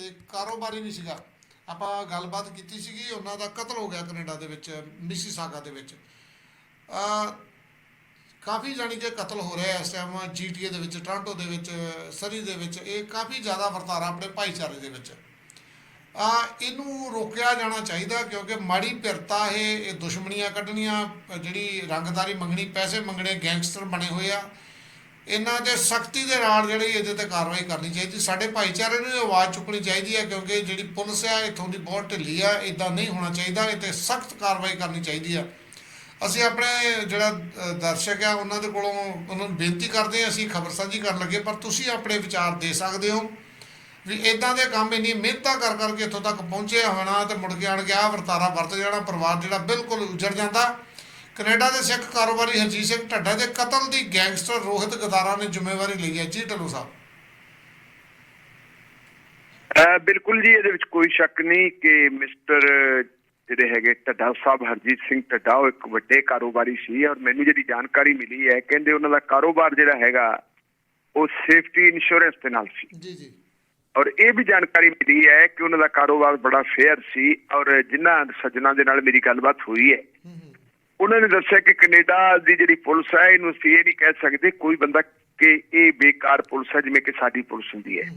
ਤੇ ਕਾਰੋਬਾਰੀ ਨਹੀਂ ਸੀਗਾ। ਆਪਾਂ ਗੱਲਬਾਤ ਕੀਤੀ ਸੀਗੀ, ਉਹਨਾਂ ਦਾ ਕਤਲ ਹੋ ਗਿਆ ਕੈਨੇਡਾ ਦੇ ਵਿੱਚ, ਮਿਸੀਸਾਗਾ ਦੇ ਵਿੱਚ। ਅ ਕਾਫੀ ਜਾਣੀ ਕਿ ਕਤਲ ਹੋ ਰਿਹਾ ਇਸ ਟਾਈਮ ਜੀਟੀਏ ਦੇ ਵਿੱਚ ਟੋਰਾਂਟੋ ਦੇ ਵਿੱਚ ਸਰੀ ਦੇ ਵਿੱਚ, ਇਹ ਕਾਫੀ ਜ਼ਿਆਦਾ ਵਰਤਾਰਾ ਆਪਣੇ ਭਾਈਚਾਰੇ ਦੇ ਵਿੱਚ। ਆ ਇਹਨੂੰ ਰੋਕਿਆ ਜਾਣਾ ਚਾਹੀਦਾ ਕਿਉਂਕਿ ਮਾੜੀ ਪਿਰਤਾ ਇਹ ਦੁਸ਼ਮਣੀਆਂ ਕੱਢਣੀਆਂ, ਜਿਹੜੀ ਰੰਗਦਾਰੀ ਮੰਗਣੀ, ਪੈਸੇ ਮੰਗਣੇ, ਗੈਂਗਸਟਰ ਬਣੇ ਹੋਏ ਆ। ਇਹਨਾਂ ਤੇ ਸਖਤੀ ਦੇ ਨਾਲ ਜਿਹੜੀ ਇਹਦੇ ਤੇ ਕਾਰਵਾਈ ਕਰਨੀ ਚਾਹੀਦੀ। ਸਾਡੇ ਭਾਈਚਾਰੇ ਨੂੰ ਇਹ ਆਵਾਜ਼ ਚੁੱਕਣੀ ਚਾਹੀਦੀ ਹੈ ਕਿਉਂਕਿ ਜਿਹੜੀ ਪੁਲਿਸ ਆ ਇੱਥੋਂ ਦੀ ਬਹੁਤ ਢਿੱਲੀ ਆ ਇਦਾਂ ਨਹੀਂ ਹੋਣਾ ਚਾਹੀਦਾ। ਇਹ ਤੇ ਸਖਤ ਕਾਰਵਾਈ ਕਰਨੀ ਚਾਹੀਦੀ ਆ ਅਸੀਂ ਆਪਣੇ ਜਿਹੜਾ ਦਰਸ਼ਕ ਆ ਉਹਨਾਂ ਦੇ ਕੋਲੋਂ ਉਹਨਾਂ ਨੂੰ ਬੇਨਤੀ ਕਰਦੇ ਹਾਂ, ਅਸੀਂ ਖਬਰ ਸਾਂਝੀ ਕਰਨ ਲੱਗੇ ਪਰ ਤੁਸੀਂ ਆਪਣੇ ਵਿਚਾਰ ਦੇ ਸਕਦੇ ਹੋ ਵੀ ਇਦਾਂ ਦੇ ਕੰਮ ਇੰਨੀ ਮਿਹਨਤਾਂ ਕਰ ਕਰਕੇ ਇੱਥੋਂ ਤੱਕ ਪਹੁੰਚਿਆ ਹੋਣਾ ਤੇ ਮੁੜ ਕੇ ਆਣ ਕੇ ਆਹ ਵਰਤਾਰਾ ਵਰਤ ਜਾਣਾ, ਪਰਿਵਾਰ ਜਿਹੜਾ ਬਿਲਕੁਲ ਉਜੜ ਜਾਂਦਾ। ਕੈਨੇਡਾ ਦੇ ਸਿੱਖ ਕਾਰੋਬਾਰੀ ਹਰਜੀਤ ਸਿੰਘ ਢੱਡਾ ਦੇ ਕਤਲ ਦੀ ਗੈਂਗਸਟਰ ਰੋਹਿਤ ਗਦਾਰਾ ਨੇ ਜ਼ਿੰਮੇਵਾਰੀ ਲਈ ਹੈ। ਜੀ ਢੱਲੂ ਸਾਹਿਬ। ਬਿਲਕੁਲ ਜੀ ਇਹਦੇ ਵਿੱਚ ਕੋਈ ਸ਼ੱਕ ਨਹੀਂ ਕਿ ਮਿਸਟਰ ਜਿਹੜੇ ਹੈਗੇ ਢੱਡਾ ਸਾਹਿਬ ਹਰਜੀਤ ਸਿੰਘ ਢੱਡਾ ਉਹ ਇੱਕ ਵੱਡੇ ਕਾਰੋਬਾਰੀ ਸੀ ਔਰ ਮੈਨੂੰ ਜਿਹੜੀ ਜਾਣਕਾਰੀ ਮਿਲੀ ਹੈ ਕਹਿੰਦੇ ਉਹਨਾਂ ਦਾ ਕਾਰੋਬਾਰ ਜਿਹੜਾ ਹੈਗਾ ਉਹ ਸੇਫਟੀ ਇੰਸ਼ੋਰੈਂਸ ਦੇ ਨਾਲ ਸੀ। ਜੀ ਜੀ। ਔਰ ਇਹ ਵੀ ਜਾਣਕਾਰੀ ਮਿਲੀ ਹੈ ਕਿ ਉਹਨਾਂ ਦਾ ਕਾਰੋਬਾਰ ਬੜਾ ਫੇਅਰ ਸੀ ਔਰ ਜਿਨ੍ਹਾਂ ਸੱਜਣਾ ਦੇ ਨਾਲ ਮੇਰੀ ਗੱਲਬਾਤ ਹੋਈ ਹੂੰ। ਉਹਨਾਂ ਨੇ ਦੱਸਿਆ ਕਿ ਕੈਨੇਡਾ ਦੀ ਜਿਹੜੀ ਪੁਲਿਸ ਹੈ ਇਹਨੂੰ ਅਸੀਂ ਇਹ ਨਹੀਂ ਕਹਿ ਸਕਦੇ ਕੋਈ ਬੰਦਾ ਕਿ ਇਹ ਬੇਕਾਰ ਪੁਲਿਸ ਹੈ ਜਿਵੇਂ ਕਿ ਸਾਡੀ ਪੁਲਿਸ ਹੁੰਦੀ ਹੈ।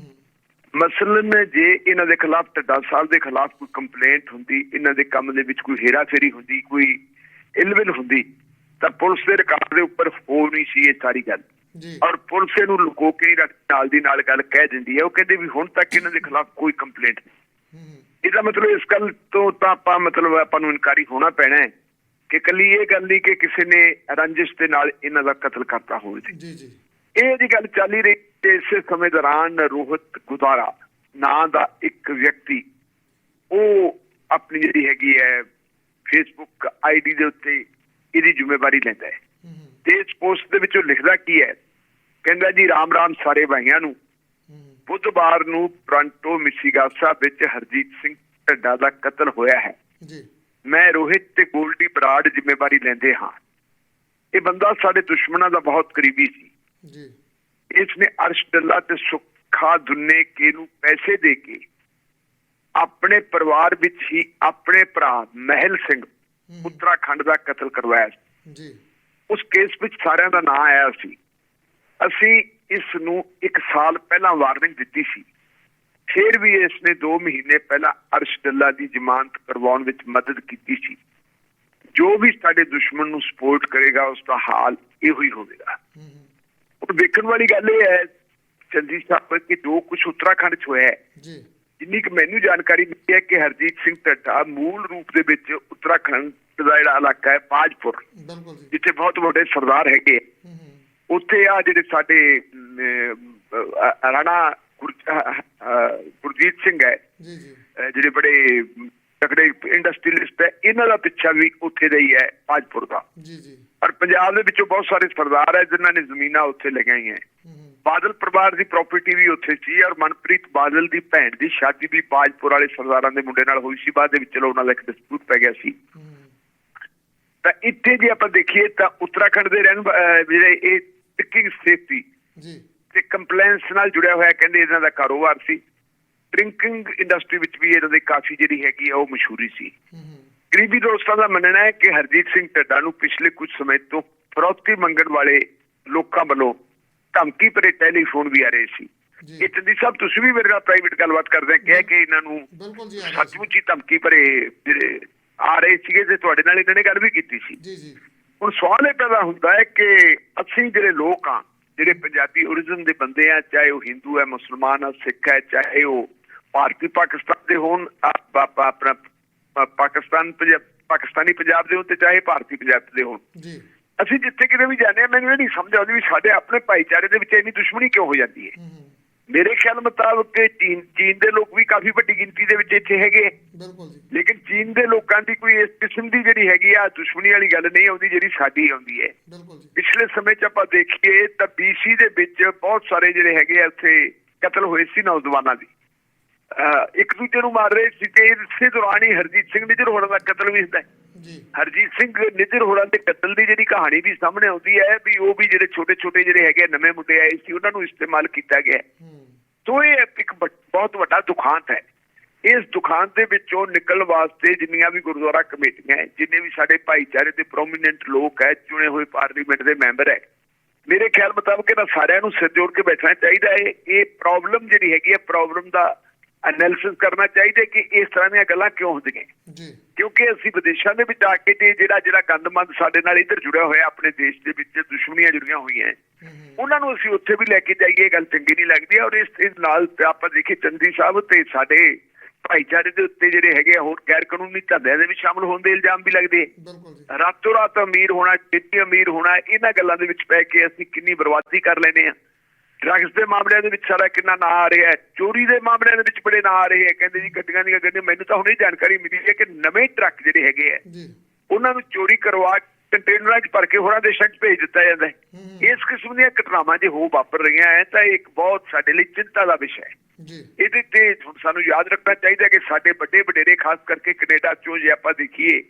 ਮਸਲਨ ਜੇ ਇਹਨਾਂ ਦੇ ਖਿਲਾਫ ਢੱਡਾ ਸਾਹਿਬ ਦੇ ਖਿਲਾਫ ਕੋਈ ਕੰਪਲੇਂਟ ਹੁੰਦੀ ਇਹਨਾਂ ਦੇ ਕੰਮ ਦੇ ਵਿੱਚ ਕੋਈ ਹੇਰਾਫੇਰੀ ਹੁੰਦੀ ਕੋਈ ਇਲਵਿਲ ਹੁੰਦੀ ਤਾਂ ਪੁਲਿਸ ਦੇ ਰਿਕਾਰਡ ਦੇ ਉੱਪਰ ਹੋ ਨਹੀਂ ਸੀ ਇਹ ਸਾਰੀ ਗੱਲ। ਔਰ ਪੁਲਿਸ ਇਹਨੂੰ ਲੁਕੋ ਕੇ ਨਹੀਂ ਰੱਖ ਨਾਲ ਦੀ ਨਾਲ ਗੱਲ ਕਹਿ ਦਿੰਦੀ ਹੈ। ਉਹ ਕਹਿੰਦੇ ਵੀ ਹੁਣ ਤੱਕ ਇਹਨਾਂ ਦੇ ਖਿਲਾਫ ਕੋਈ ਕੰਪਲੇਂਟ ਨਹੀਂ। ਹੂੰ ਹੂੰ। ਇਹਦਾ ਮਤਲਬ ਇਸ ਗੱਲ ਤੋਂ ਤਾਂ ਆਪਾਂ ਮਤਲਬ ਆਪਾਂ ਨੂੰ ਇਨਕਾਰੀ ਹੋਣਾ ਪੈਣਾ ਹੈ। ਕਿ ਕੱਲੀ ਇਹ ਗੱਲ ਨਹੀਂ ਕਿ ਕਿਸੇ ਨੇ ਰੰਜਿਸ਼ ਦੇ ਨਾਲ ਇਹਨਾਂ ਦਾ ਕਤਲ ਕਰਤਾ ਹੋਵੇ ਜੀ। ਜੀ ਇਹ ਜੀ ਗੱਲ ਚੱਲ ਹੀ ਰਹੀ ਕਿ ਇਸੇ ਸਮੇਂ ਦੌਰਾਨ ਰੋਹਿਤ ਗੁਦਾਰਾ ਨਾਂ ਦਾ ਇੱਕ ਵਿਅਕਤੀ ਉਹ ਆਪਣੀ ਜਿਹੜੀ ਹੈਗੀ ਹੈ ਫੇਸਬੁੱਕ ਆਈਡੀ ਦੇ ਉੱਤੇ ਇਹਦੀ ਜ਼ਿੰਮੇਵਾਰੀ ਲੈਂਦਾ ਹੈ। ਤੇ ਇਸ ਪੋਸਟ ਦੇ ਵਿੱਚ ਉਹ ਲਿਖਦਾ ਕੀ ਹੈ? ਕਹਿੰਦਾ ਜੀ ਰਾਮ ਰਾਮ ਸਾਰੇ ਭਾਈਆਂ ਨੂੰ। ਬੁੱਧਵਾਰ ਨੂੰ ਟੋਰਾਂਟੋ ਮਿਸੀਗਾਸਾ ਵਿੱਚ ਹਰਜੀਤ ਸਿੰਘ ਢੱਡਾ ਦਾ ਕਤਲ ਹੋਇਆ ਹੈ। ਜੀ। ਮੈਂ ਰੋਹਿਤ ਤੇ ਗੋਲਡੀ ਬਰਾੜ ਜ਼ਿੰਮੇਵਾਰੀ ਲੈਂਦੇ ਹਾਂ। ਇਹ ਬੰਦਾ ਸਾਡੇ ਦੁਸ਼ਮਣਾਂ ਦਾ ਬਹੁਤ ਕਰੀਬੀ ਸੀ। ਜੀ। ਇਸ ਨੇ ਅਰਸ਼ ਡੱਲਾ ਤੇ ਸੁੱਖਾ ਦੁੰਨੇ ਕੇ ਨੂੰ ਪੈਸੇ ਦੇ ਕੇ ਆਪਣੇ ਪਰਿਵਾਰ ਵਿੱਚ ਹੀ ਆਪਣੇ ਭਰਾ ਮਹਿਲ ਸਿੰਘ ਉੱਤਰਾਖੰਡ ਦਾ ਕਤਲ ਕਰਵਾਇਆ ਸੀ। ਜੀ। ਉਸ ਕੇਸ ਵਿੱਚ ਸਾਰਿਆਂ ਦਾ ਨਾਂ ਆਇਆ ਸੀ। ਅਸੀਂ ਇਸ ਨੂੰ 1 ਸਾਲ ਪਹਿਲਾਂ ਵਾਰਨਿੰਗ ਦਿੱਤੀ ਸੀ। ਫਿਰ ਵੀ ਇਸ ਨੇ 2 ਮਹੀਨੇ ਪਹਿਲਾਂ ਅਰਸ਼ ਡੱਲਾ ਦੀ ਜ਼ਮਾਨਤ ਕਰਵਾਉਣ ਵਿੱਚ ਮਦਦ ਕੀਤੀ ਸੀ। ਜੋ ਵੀ ਸਾਡੇ ਦੁਸ਼ਮਣ ਨੂੰ ਸਪੋਰਟ ਕਰੇਗਾ ਉਸ ਦਾ ਹਾਲ ਇਹੋ ਹੀ ਹੋਵੇਗਾ। ਹੂੰ ਹੂੰ ਹੁਣ ਵੇਖਣ ਵਾਲੀ ਗੱਲ ਇਹ ਹੈ ਚੰਦੀ ਸਾਹਿਬ ਕਿ ਜੋ ਕੁਝ ਉੱਤਰਾਖੰਡ 'ਚ ਹੋਇਆ ਹੈ ਜੀ। ਜਿੰਨੀ ਕਿ ਮੈਨੂੰ ਜਾਣਕਾਰੀ ਮਿਲੀ ਹੈ ਕਿ ਹਰਜੀਤ ਸਿੰਘ ਢੱਡਾ ਮੂਲ ਰੂਪ ਦੇ ਵਿੱਚ ਉੱਤਰਾਖੰਡ ਦਾ ਜਿਹੜਾ ਇਲਾਕਾ ਹੈ ਜੀ। ਜਿੱਥੇ ਬਹੁਤ ਵੱਡੇ ਸਰਦਾਰ ਹੈਗੇ ਆ, ਹੂੰ ਹੂੰ। ਉੱਥੇ ਆ ਜਿਹੜੇ ਸਾਡੇ ਰਾਣਾ ਗੁਰਜੀਤ ਸਿੰਘ ਹੈ। ਜੀ ਜੀ। ਜਿਹੜੇ ਬੜੇ ਤਕੜੇ ਇੰਡਸਟਰੀਲਿਸਟ ਹੈ ਇਹਨਾਂ ਦਾ ਪਿੱਛਾ ਵੀ ਉੱਥੇ ਦਾ ਹੀ ਹੈ ਪਾਜਪੁਰ ਦਾ। ਜੀ ਜੀ। ਔਰ ਪੰਜਾਬ ਦੇ ਵਿੱਚੋਂ ਬਹੁਤ ਸਾਰੇ ਸਰਦਾਰ ਹੈ ਜਿਨ੍ਹਾਂ ਨੇ ਜ਼ਮੀਨਾਂ ਉੱਥੇ ਲਗਾਈਆਂ ਬਾਦਲ ਪਰਿਵਾਰ ਦੀ ਪ੍ਰਾਪਰਟੀ ਵੀ ਉੱਥੇ ਸੀ ਔਰ ਮਨਪ੍ਰੀਤ ਬਾਦਲ ਦੀ ਭੈਣ ਦੀ ਸ਼ਾਦੀ ਵੀ ਬਾਜਪੁਰ ਵਾਲੇ ਸਰਦਾਰਾਂ ਦੇ ਮੁੰਡੇ ਨਾਲ ਹੋਈ ਸੀ। ਬਾਅਦ ਦੇ ਵਿੱਚ ਚਲੋ ਉਹਨਾਂ ਦਾ ਇੱਕ ਡਿਸਪਿਊਟ ਪੈ ਗਿਆ ਸੀ। ਤਾਂ ਇੱਥੇ ਜੇ ਆਪਾਂ ਦੇਖੀਏ ਤਾਂ ਉੱਤਰਾਖੰਡ ਦੇ ਰਹਿਣ ਜਿਹੜੇ ਇਹ ਟਿਕਿੰਗ ਸੇਫਟੀ ਜੀ। ਤੇ ਕੰਪਲਾਈਂਸ ਨਾਲ ਜੁੜਿਆ ਹੋਇਆ ਕਹਿੰਦੇ ਇਹਨਾਂ ਦਾ ਕਾਰੋਬਾਰ ਸੀ। ਡਰਿੰਕਿੰਗ ਇੰਡਸਟਰੀ ਵਿੱਚ ਵੀ ਇਹਨਾਂ ਦੀ ਕਾਫੀ ਜਿਹੜੀ ਹੈਗੀ ਆ ਉਹ ਮਸ਼ਹੂਰੀ ਸੀ। ਗਰੀਬੀ ਦੋਸਤਾਂ ਦਾ ਮੰਨਣਾ ਹੈ ਕਿ ਹਰਜੀਤ ਸਿੰਘ ਢੱਡਾ ਨੂੰ ਪਿਛਲੇ ਕੁਝ ਸਮੇਂ ਤੋਂ ਫਰੌਤੀ ਮੰਗਣ ਵਾਲੇ ਲੋਕਾਂ ਵੱਲੋਂ ਧਮਕੀ ਭਰੇ ਟੈਲੀਫੋਨ ਵੀ ਆ ਰਹੇ ਸੀ। ਚੰਦੀ ਸਾਹਿਬ ਤੁਸੀਂ ਵੀ ਮੇਰੇ ਨਾਲ ਪ੍ਰਾਈਵੇਟ ਗੱਲਬਾਤ ਕਰਦੇ ਕਿਹਾ ਕਿ ਇਹਨਾਂ ਨੂੰ। ਸੱਚਮੁੱਚ ਹੀ ਧਮਕੀ ਭਰੇ ਜਿਹੜੇ ਆ ਰਹੇ ਸੀਗੇ ਤੇ ਤੁਹਾਡੇ ਨਾਲ ਇਹਨਾਂ ਨੇ ਗੱਲ ਵੀ ਕੀਤੀ ਸੀ। ਜੀ ਜੀ। ਹੁਣ ਸਵਾਲ ਇਹ ਪੈਦਾ ਹੁੰਦਾ ਹੈ ਕਿ ਅਸੀਂ ਜਿਹੜੇ ਲੋਕ ਆ ਜਿਹੜੇ ਪੰਜਾਬੀ origin ਦੇ ਬੰਦੇ ਆ ਚਾਹੇ ਉਹ ਹਿੰਦੂ ਹੈ ਮੁਸਲਮਾਨ ਹੈ ਸਿੱਖ ਹੈ ਚਾਹੇ ਉਹ ਭਾਰਤੀ ਪਾਕਿਸਤਾਨ ਦੇ ਹੋਣ ਆਪ- ਆਪ- ਆਪਣਾ ਪਾਕਿਸਤਾਨ ਪਾਕਿਸਤਾਨੀ ਪੰਜਾਬ ਦੇ ਹੋਣ ਤੇ ਚਾਹੇ ਭਾਰਤੀ ਪੰਜਾਬ ਦੇ ਹੋਣ। ਜੀ। ਅਸੀਂ ਜਿੱਥੇ ਕਿਤੇ ਵੀ ਜਾਂਦੇ ਆ ਮੈਨੂੰ ਇਹ ਨਹੀਂ ਸਮਝ ਆਉਂਦੀ ਵੀ ਸਾਡੇ ਆਪਣੇ ਭਾਈਚਾਰੇ ਦੇ ਵਿੱਚ ਇੰਨੀ ਦੁਸ਼ਮਣੀ ਕਿਉਂ ਹੋ ਜਾਂਦੀ ਹੈ। ਮੇਰੇ ਖਿਆਲ ਮੁਤਾਬਕ ਕਿ ਚੀਨ ਚੀਨ ਦੇ ਲੋਕ ਵੀ ਕਾਫੀ ਵੱਡੀ ਗਿਣਤੀ ਦੇ ਵਿੱਚ ਇੱਥੇ ਹੈਗੇ ਬਿਲਕੁਲ ਜੀ। ਲੇਕਿਨ ਚੀਨ ਦੇ ਲੋਕਾਂ ਦੀ ਕੋਈ ਇਸ ਕਿਸਮ ਦੀ ਜਿਹੜੀ ਹੈਗੀ ਆ ਦੁਸ਼ਮਣੀ ਵਾਲੀ ਗੱਲ ਨਹੀਂ ਆਉਂਦੀ ਜਿਹੜੀ ਸਾਡੀ ਆਉਂਦੀ ਹੈ। ਬਿਲਕੁਲ ਜੀ। ਪਿਛਲੇ ਸਮੇਂ 'ਚ ਆਪਾਂ ਦੇਖੀਏ ਤਾਂ BC ਦੇ ਵਿੱਚ ਬਹੁਤ ਸਾਰੇ ਜਿਹੜੇ ਹੈਗੇ ਆ ਉੱਥੇ ਕਤਲ ਹੋਏ ਸੀ ਨੌਜਵਾਨਾਂ ਦੀ। ਇੱਕ ਦੂਜੇ ਨੂੰ ਮਾਰ ਰਹੇ ਸੀ ਤੇ ਇਸੇ ਦੌਰਾਨ ਹੀ ਹਰਜੀਤ ਸਿੰਘ ਨਿਜਰ ਹੋਰਾਂ ਦਾ ਕਤਲ ਵੀ ਹੁੰਦਾ ਹੈ। ਜੀ। ਹਰਜੀਤ ਸਿੰਘ ਨਿਜਰ ਹੋਰਾਂ ਦੇ ਕਤਲ ਦੀ ਜਿਹੜੀ ਕਹਾਣੀ ਵੀ ਸਾਹਮਣੇ ਆਉਂਦੀ ਹੈ ਵੀ ਉਹ ਵੀ ਜਿਹੜੇ ਛੋਟੇ ਛੋਟੇ ਜਿਹੜੇ ਹੈਗੇ ਨਵੇਂ ਮੁੰਡੇ ਆਏ ਸੀ ਉਹਨਾਂ ਨੂੰ ਇਸਤੇਮਾਲ ਕੀਤਾ ਗਿਆ ਸੋ ਇਹ ਇੱਕ ਬਹੁਤ ਵੱਡਾ ਦੁਖਾਂਤ ਹੈ। ਇਸ ਦੁਖਾਂਤ ਦੇ ਵਿੱਚੋਂ ਨਿਕਲਣ ਵਾਸਤੇ ਜਿੰਨੀਆਂ ਵੀ ਗੁਰਦੁਆਰਾ ਕਮੇਟੀਆਂ ਹੈ ਜਿੰਨੇ ਵੀ ਸਾਡੇ ਭਾਈਚਾਰੇ ਦੇ ਪ੍ਰੋਮੀਨੈਂਟ ਲੋਕ ਹੈ ਚੁਣੇ ਹੋਏ ਪਾਰਲੀਮੈਂਟ ਦੇ ਮੈਂਬਰ ਹੈ ਮੇਰੇ ਖਿਆਲ ਮੁਤਾਬਕ ਇਹਨਾਂ ਸਾਰਿਆਂ ਨੂੰ ਸਿਰ ਜੋੜ ਕੇ ਬੈਠਣਾ ਚਾਹੀਦਾ ਹੈ। ਇਹ ਪ੍ਰੋਬਲਮ ਜਿਹੜੀ ਹੈਗੀ ਹੈ ਪ੍ਰੋਬਲਮ ਦਾ ਐਨਾਲਿਸਿਸ ਕਰਨਾ ਚਾਹੀਦਾ ਕਿ ਇਸ ਤਰ੍ਹਾਂ ਦੀਆਂ ਗੱਲਾਂ ਕਿਉਂ ਹੁੰਦੀਆਂ। ਜੀ। ਕਿਉਂਕਿ ਅਸੀਂ ਵਿਦੇਸ਼ਾਂ ਦੇ ਵਿੱਚ ਆ ਕੇ ਤੇ ਜਿਹੜਾ ਜਿਹੜਾ ਗੰਦਮੰਦ ਸਾਡੇ ਨਾਲ ਇੱਧਰ ਜੁੜਿਆ ਹੋਇਆ ਆਪਣੇ ਦੇਸ਼ ਦੇ ਵਿੱਚ ਦੁਸ਼ਮਣੀਆਂ ਜੁੜੀਆਂ ਹੋਈਆਂ। ਉਹਨਾਂ ਨੂੰ ਅਸੀਂ ਉੱਥੇ ਵੀ ਲੈ ਕੇ ਜਾਈਏ ਗੱਲ ਚੰਗੀ ਨਹੀਂ ਲੱਗਦੀ। ਔਰ ਇਸ ਇਸ ਨਾਲ ਆਪਾਂ ਦੇਖੀਏ ਚੰਦੀ ਸਾਹਿਬ ਤੇ ਸਾਡੇ ਭਾਈਚਾਰੇ ਦੇ ਉੱਤੇ ਜਿਹੜੇ ਹੈਗੇ ਆ ਹੋਰ ਗੈਰ ਕਾਨੂੰਨੀ ਧੰਦਿਆਂ ਦੇ ਵਿੱਚ ਸ਼ਾਮਲ ਹੋਣ ਦੇ ਇਲਜ਼ਾਮ ਵੀ ਲੱਗਦੇ। ਜੀ। ਰਾਤੋਂ ਰਾਤ ਅਮੀਰ ਹੋਣਾ ਕਿੰਨੀ ਅਮੀਰ ਹੋਣਾ ਇਹਨਾਂ ਗੱਲਾਂ ਦੇ ਵਿੱਚ ਪੈ ਕੇ ਅਸੀਂ ਕਿੰਨੀ ਬਰਬਾਦੀ ਕਰ ਲੈਨੇ ਆ ਡਰੱਗਸ ਦੇ ਮਾਮਲਿਆਂ ਦੇ ਵਿੱਚ ਸਾਡਾ ਕਿੰਨਾ ਨਾਂ ਆ ਰਿਹਾ ਹੈ ਚੋਰੀ ਦੇ ਮਾਮਲਿਆਂ ਦੇ ਵਿੱਚ ਬੜੇ ਨਾਂ ਆ ਰਹੇ ਹੈ। ਕਹਿੰਦੇ ਜੀ ਗੱਡੀਆਂ ਦੀਆਂ ਗੱਡੀਆਂ ਮੈਨੂੰ ਤਾਂ ਹੁਣੇ ਜਾਣਕਾਰੀ ਮਿਲੀ ਹੈ ਕਿ ਨਵੇਂ ਟਰੱਕ ਜਿਹੜੇ ਹੈਗੇ ਆ ਉਹਨਾਂ ਨੂੰ ਚੋਰੀ ਕਰਵਾ ਕੰਟੇਨਰਾਂ 'ਚ ਭਰ ਕੇ ਹੋਰਾਂ ਦੇਸ਼ਾਂ 'ਚ ਭੇਜ ਦਿੱਤਾ ਜਾਂਦਾ ਹੈ। ਇਸ ਕਿਸਮ ਦੀਆਂ ਘਟਨਾਵਾਂ ਜੇ ਹੋ ਵਾਪਰ ਰਹੀਆਂ ਹੈ ਤਾਂ ਇਹ ਇੱਕ ਬਹੁਤ ਸਾਡੇ ਲਈ ਚਿੰਤਾ ਦਾ ਵਿਸ਼ਾ ਹੈ। ਜੀ। ਇਹਦੇ ਤੇ ਸਾਨੂੰ ਯਾਦ ਰੱਖਣਾ ਚਾਹੀਦਾ ਕਿ ਸਾਡੇ ਵੱਡੇ ਵਡੇਰੇ ਖਾਸ ਕਰਕੇ ਕੈਨੇਡਾ ਚੋਂ ਜੇ ਆਪਾਂ ਦੇਖੀਏ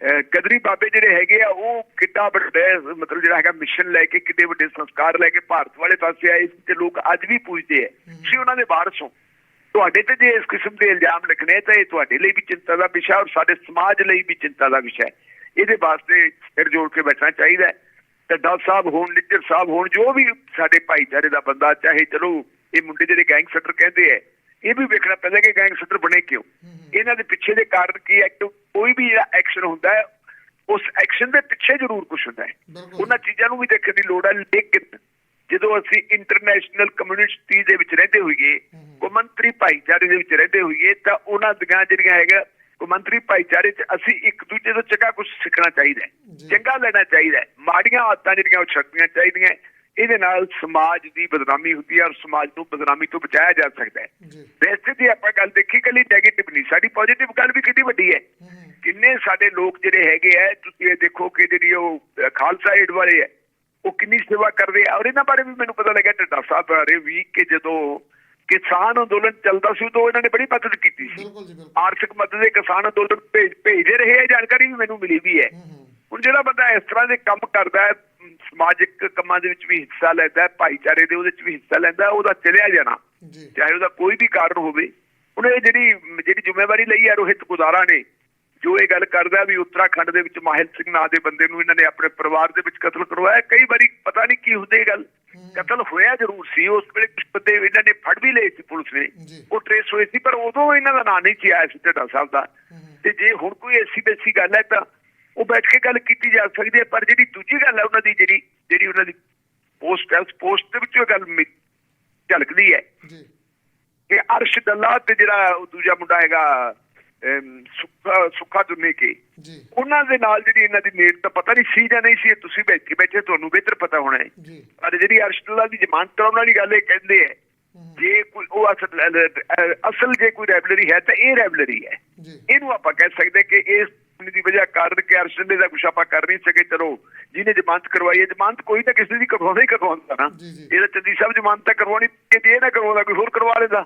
ਕਦਰੀ ਬਾਬੇ ਜਿਹੜੇ ਹੈਗੇ ਆ ਉਹ ਕਿੱਡਾ ਵੱਡਾ ਮਤਲਬ ਜਿਹੜਾ ਹੈਗਾ ਮਿਸ਼ਨ ਲੈ ਕੇ ਕਿੱਡੇ ਵੱਡੇ ਸੰਸਕਾਰ ਲੈ ਕੇ ਭਾਰਤ ਵਾਲੇ ਪਾਸੇ ਆਏ ਸੀ ਤੇ ਲੋਕ ਅੱਜ ਵੀ ਪੁੱਛਦੇ ਆ। ਤੁਸੀਂ ਉਹਨਾਂ ਦੇ ਵਾਰਸ ਤੁਹਾਡੇ ਤੇ ਜੇ ਇਸ ਕਿਸਮ ਦੇ ਇਲਜ਼ਾਮ ਲੱਗਣੇ ਤਾਂ ਇਹ ਤੁਹਾਡੇ ਲਈ ਵੀ ਚਿੰਤਾ ਦਾ ਵਿਸ਼ਾ ਔਰ ਸਾਡੇ ਸਮਾਜ ਲਈ ਵੀ ਚਿੰਤਾ ਦਾ ਵਿਸ਼ਾ ਹੈ। ਇਹਦੇ ਵਾਸਤੇ ਸਿਰ ਜੋੜ ਕੇ ਬੈਠਣਾ ਚਾਹੀਦਾ ਟੱਡਾ ਸਾਹਿਬ ਹੋਣ ਨਿੱਜਰ ਸਾਹਿਬ ਹੋਣ ਜੋ ਵੀ ਸਾਡੇ ਭਾਈਚਾਰੇ ਦਾ ਬੰਦਾ ਚਾਹੇ ਚਲੋ ਇਹ ਮੁੰਡੇ ਜਿਹੜੇ ਗੈਂਗਸਟਰ ਕਹਿੰਦੇ ਆ ਇਹ ਵੀ ਵੇਖਣਾ ਪੈਂਦਾ ਕਿ ਗੈਂਗਸਟਰ ਬਣੇ ਕਿਉਂ। ਇਹਨਾਂ ਦੇ ਪਿੱਛੇ ਦੇ ਕਾਰਨ ਕੀ ਹੈ? ਕੋਈ ਵੀ ਜਿਹੜਾ ਐਕਸ਼ਨ ਹੁੰਦਾ ਹੈ ਉਸ ਐਕਸ਼ਨ ਦੇ ਪਿੱਛੇ ਜ਼ਰੂਰ ਕੁਝ ਹੁੰਦਾ ਹੈ। ਉਹਨਾਂ ਚੀਜ਼ਾਂ ਨੂੰ ਵੀ ਦੇਖਣ ਦੀ ਲੋੜ ਹੈ ਲੇਕਿਨ ਜਦੋਂ ਅਸੀਂ ਇੰਟਰਨੈਸ਼ਨਲ ਕਮਿਊਨਿਟੀ ਦੇ ਵਿੱਚ ਰਹਿੰਦੇ ਹੋਈਏ ਕੌਮਾਂਤਰੀ ਭਾਈਚਾਰੇ ਦੇ ਵਿੱਚ ਰਹਿੰਦੇ ਹੋਈਏ ਤਾਂ ਉਹਨਾਂ ਦੀਆਂ ਜਿਹੜੀਆਂ ਹੈਗਾ ਕੌਮਾਂਤਰੀ ਭਾਈਚਾਰੇ 'ਚ ਅਸੀਂ ਇੱਕ ਦੂਜੇ ਤੋਂ ਚੰਗਾ ਕੁਝ ਸਿੱਖਣਾ ਚਾਹੀਦਾ। ਚੰਗਾ ਲੈਣਾ ਚਾਹੀਦਾ ਹੈ। ਮਾੜੀਆਂ ਆਦਤਾਂ ਜਿਹੜੀਆਂ ਉਹ ਛੱਡਣੀਆਂ ਚਾਹੀਦੀਆਂ। ਇਹਦੇ ਨਾਲ ਸਮਾਜ ਦੀ ਬਦਨਾਮੀ ਹੁੰਦੀ ਹੈ ਔਰ ਸਮਾਜ ਨੂੰ ਬਦਨਾਮੀ ਤੋਂ ਬਚਾਇਆ ਜਾ ਸਕਦਾ ਹੈ। ਵੈਸੇ ਜੇ ਆਪਾਂ ਗੱਲ ਦੇਖੀ ਕੱਲੀ ਨੈਗੇਟਿਵ ਨਹੀਂ ਸਾਡੀ ਪੋਜ਼ਿਟਿਵ ਗੱਲ ਵੀ ਕਿੰਨੀ ਵੱਡੀ ਹੂੰ। ਕਿੰਨੇ ਸਾਡੇ ਲੋਕ ਜਿਹੜੇ ਹੈਗੇ ਆ ਤੁਸੀਂ ਇਹ ਦੇਖੋ ਕਿ ਜਿਹੜੀ ਉਹ ਖਾਲਸਾ ਏਡ ਵਾਲੇ ਆ ਉਹ ਕਿੰਨੀ ਸੇਵਾ ਕਰਦੇ ਆ। ਔਰ ਇਹਨਾਂ ਬਾਰੇ ਵੀ ਮੈਨੂੰ ਪਤਾ ਲੱਗਾ ਢੱਡਾ ਸਾਹਿਬ ਬਾਰੇ ਵੀ ਕਿ ਜਦੋਂ ਕਿਸਾਨ ਅੰਦੋਲਨ ਚੱਲਦਾ ਸੀ ਉਦੋਂ ਇਹਨਾਂ ਨੇ ਬੜੀ ਮਦਦ ਕੀਤੀ ਸੀ। ਆਰਥਿਕ ਮਦਦ ਦੇ ਕਿਸਾਨ ਅੰਦੋਲਨ ਭੇਜ ਭੇਜਦੇ ਰਹੇ ਇਹ ਜਾਣਕਾਰੀ ਵੀ ਮੈਨੂੰ ਮਿਲੀ ਵੀ ਹੈ। ਹੁਣ ਜਿਹੜਾ ਬੰਦਾ ਇਸ ਤਰ੍ਹਾਂ ਦੇ ਕੰਮ ਕਰਦਾ ਹੈ ਸਮਾਜਿਕ ਕੰਮਾਂ ਦੇ ਵਿੱਚ ਵੀ ਹਿੱਸਾ ਲੈਂਦਾ ਭਾਈਚਾਰੇ ਦੇ ਉਹਦੇ ਵਿੱਚ ਵੀ ਹਿੱਸਾ ਲੈਂਦਾ ਉਹਦਾ ਚਲਿਆ ਜਾਣਾ ਚਾਹੇ ਉਹਦਾ ਕੋਈ ਵੀ ਕਾਰਨ ਹੋਵੇ ਉਹਨੇ ਜਿਹੜੀ ਜਿਹੜੀ ਜ਼ਿੰਮੇਵਾਰੀ ਲਈ ਹੈ ਰੋਹਿਤ ਗੁਜ਼ਾਰਾ ਨੇ ਜੋ ਇਹ ਗੱਲ ਕਰਦਾ ਵੀ ਉੱਤਰਾਖੰਡ ਦੇ ਵਿੱਚ ਮਾਹਿਲ ਸਿੰਘ ਨਾਂ ਦੇ ਬੰਦੇ ਨੂੰ ਇਹਨਾਂ ਨੇ ਆਪਣੇ ਪਰਿਵਾਰ ਦੇ ਵਿੱਚ ਕਤਲ ਕਰਵਾਇਆ ਕਈ ਵਾਰੀ ਪਤਾ ਨਹੀਂ ਕੀ ਹੁੰਦੀ ਗੱਲ। ਕਤਲ ਹੋਇਆ ਜ਼ਰੂਰ ਸੀ ਉਸ ਵੇਲੇ ਬੰਦੇ ਇਹਨਾਂ ਨੇ ਫੜ ਵੀ ਲਏ ਸੀ ਪੁਲਿਸ ਨੇ। ਉਹ ਟ੍ਰੇਸ ਹੋਏ ਸੀ ਪਰ ਉਦੋਂ ਇਹਨਾਂ ਦਾ ਨਾਂ ਨਹੀਂ ਸੀ ਆਇਆ ਸੀ ਢੱਡਾ ਸਾਹਿਬ ਦਾ। ਤੇ ਜੇ ਹੁਣ ਕੋਈ ਐਸੀ ਬੈਸੀ ਗੱਲ ਹੈ ਤਾਂ ਉਹ ਬੈਠ ਕੇ ਗੱਲ ਕੀਤੀ ਜਾ ਸਕਦੀ ਹੈ ਪਰ ਜਿਹੜੀ ਦੂਜੀ ਗੱਲ ਹੈ ਉਹਨਾਂ ਦੀ ਜਿਹੜੀ ਜਿਹੜੀ ਉਹਨਾਂ ਦੀ ਪੋਸਟ ਹੈ ਉਸ ਪੋਸਟ ਦੇ ਵਿੱਚ ਉਹ ਗੱਲ ਝਲਕਦੀ ਹੈ। ਜੀ। ਕਿ ਅਰਸ਼ ਦੱਲਾ ਤੇ ਜਿਹੜਾ ਉਹ ਦੂਜਾ ਮੁੰਡਾ ਹੈਗਾ ਸੁੱਖਾ ਸੁੱਖਾ ਦੁੰਨੇ ਕੇ? ਜੀ। ਉਹਨਾਂ ਦੇ ਨਾਲ ਜਿਹੜੀ ਇਹਨਾਂ ਦੀ ਮੇਟ ਤਾਂ ਪਤਾ ਨਹੀਂ ਸੀ ਜਾਂ ਨਹੀਂ ਸੀ ਤੁਸੀਂ ਬੈਠੇ ਬੈਠੇ ਤੁਹਾਨੂੰ ਬਿਹਤਰ ਪਤਾ ਹੋਣਾ ਹੈ। ਜੀ। ਪਰ ਜਿਹੜੀ ਅਰਸ਼ ਦੱਲਾ ਦੀ ਜ਼ਮਾਨਤ ਕਰਾਉਣ ਵਾਲੀ ਗੱਲ ਇਹ ਕਹਿੰਦੇ ਹੂੰ ਜੇ ਕੋਈ ਉਹ ਅਸਲ ਜੇ ਕੋਈ ਰੈਬਲਰੀ ਹੈ ਤਾਂ ਇਹ ਰੈਬਲਰੀ ਹੈ। ਇਹਨੂੰ ਆਪਾਂ ਕਹਿ ਸਕਦੇ ਕਿ ਇਸ ਦੀ ਵਜ੍ਹਾ ਕਾਰਨ ਕਿ ਅਰਸ਼ਦ ਦਾ ਕੁਛ ਆਪਾਂ ਕਰ ਨਹੀਂ ਸਕੇ ਚਲੋ ਜਿਹਨੇ ਜ਼ਮਾਨਤ ਕਰਵਾਈ ਹੈ ਜ਼ਮਾਨਤ ਕੋਈ ਤਾਂ ਕਿਸੇ ਦੀ ਕਰਵਾਉਂਦਾ ਹੀ ਕਰਵਾਉਂਦਾ ਨਾ। ਇਹਦਾ ਚੰਦੀ ਸਾਹਿਬ ਜ਼ਮਾਨਤ ਕਰਵਾਉਣੀ ਕਿ ਜੇ ਇਹ ਨਾ ਕਰਵਾਉਂਦਾ ਕੋਈ ਹੋਰ ਕਰਵਾ ਲੈਂਦਾ।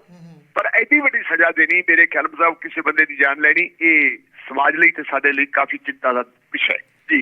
ਪਰ ਐਡੀ ਵੱਡੀ ਸਜ਼ਾ ਦੇਣੀ, ਮੇਰੇ ਖਿਆਲ ਮੁਤਾਬਕ ਕਿਸੇ ਬੰਦੇ ਦੀ ਜਾਨ ਲੈਣੀ, ਇਹ ਸਮਾਜ ਲਈ ਤੇ ਸਾਡੇ ਲਈ ਕਾਫੀ ਚਿੰਤਾ ਦਾ ਵਿਸ਼ਾ ਹੈ।